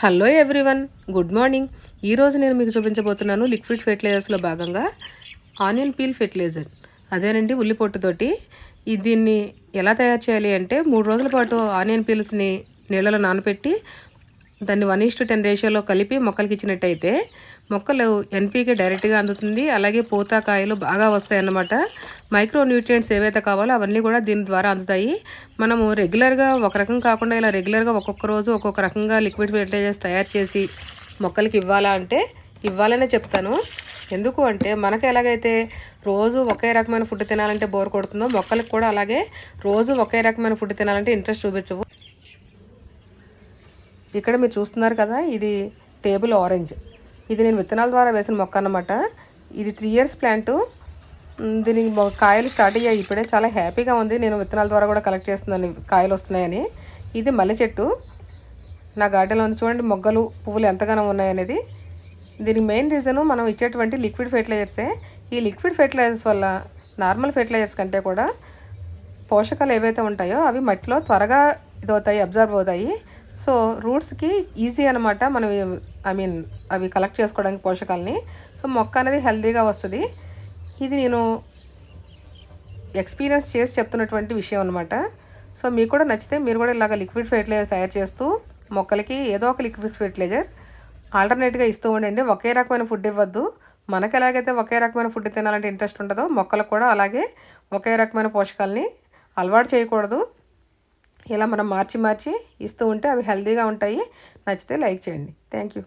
Hello everyone good morning. ఈరోజు నేను మీకు చూపించబోతున్నాను లిక్విడ్ ఫెర్టిలైజర్స్లో భాగంగా ఆనియన్ పీల్ ఫెర్టిలైజర్. అదేనండి ఉల్లి పొట్టుతోటి దీన్ని ఎలా తయారు చేయాలి అంటే మూడు రోజుల పాటు ఆనియన్ పీల్స్ని నీళ్ళలో నానబెట్టి దాన్ని వన్ ఈస్ టు టెన్ రేషియోలో కలిపి మొక్కలకి ఇచ్చినట్టయితే మొక్కలు ఎన్పీకి డైరెక్ట్గా అందుతుంది. అలాగే పూత కాయలు బాగా వస్తాయన్నమాట. మైక్రో న్యూట్రియంట్స్ ఏవైతే కావాలో అవన్నీ కూడా దీని ద్వారా అందుతాయి. మనము రెగ్యులర్గా ఒక రకం కాకుండా ఇలా రెగ్యులర్గా ఒక్కొక్క రోజు ఒక్కొక్క రకంగా లిక్విడ్ ఫెర్టిలైజర్స్ తయారు చేసి మొక్కలకి ఇవ్వాలా అంటే ఇవ్వాలనే చెప్తాను. ఎందుకు అంటే మనకు ఎలాగైతే రోజు ఒకే రకమైన ఫుడ్ తినాలంటే బోర్ కొడుతుందో మొక్కలకు కూడా అలాగే రోజు ఒకే రకమైన ఫుడ్ తినాలంటే ఇంట్రెస్ట్ చూపించవు. ఇక్కడ మీరు చూస్తున్నారు కదా ఇది టేబుల్ ఆరెంజ్. ఇది నేను విత్తనాల ద్వారా వేసిన మొక్క అన్నమాట. ఇది త్రీ ఇయర్స్ ప్లాంట్ దీనికి కాయలు స్టార్ట్ అయ్యాయి. ఇప్పుడే చాలా హ్యాపీగా ఉంది. నేను విత్తనాల ద్వారా కూడా కలెక్ట్ చేస్తున్నాను. కాయలు వస్తున్నాయని. ఇది మల్లె చెట్టు. నా గార్డెన్లో ఉంది చూడండి. మొగ్గలు పువ్వులు ఎంతగానో ఉన్నాయనేది దీనికి మెయిన్ రీజను మనం ఇచ్చేటువంటి లిక్విడ్ ఫెర్టిలైజర్సే ఈ లిక్విడ్ ఫెర్టిలైజర్స్ వల్ల నార్మల్ ఫెర్టిలైజర్స్ కంటే కూడా పోషకాలు ఏవైతే ఉంటాయో అవి మట్టిలో త్వరగా ఇదవుతాయి అబ్జర్వ్ అవుతాయి. సో రూట్స్కి ఈజీ అనమాట మనం ఐ మీన్ అవి కలెక్ట్ చేసుకోవడానికి పోషకాలని. సో మొక్క అనేది హెల్తీగా వస్తుంది. ఇది నేను ఎక్స్పీరియన్స్ చేసి చెప్తున్నటువంటి విషయం అనమాట సో మీకు కూడా నచ్చితే మీరు కూడా ఇలాగ లిక్విడ్ ఫెర్టిలైజర్ తయారు చేస్తూ మొక్కలకి ఏదో ఒక లిక్విడ్ ఫెర్టిలైజర్ ఆల్టర్నేట్గా ఇస్తూ ఉండండి. ఒకే రకమైన ఫుడ్ ఇవ్వద్దు. మనకు ఎలాగైతే ఒకే రకమైన ఫుడ్ తినాలంటే ఇంట్రెస్ట్ ఉంటుందో మొక్కలకు కూడా అలాగే ఒకే రకమైన పోషకాలని అలవాటు చేయకూడదు. ఇలా మనం మార్చి మార్చి ఇస్తూ ఉంటే అవి హెల్తీగా ఉంటాయి. నచ్చితే లైక్ చేయండి. Thank you.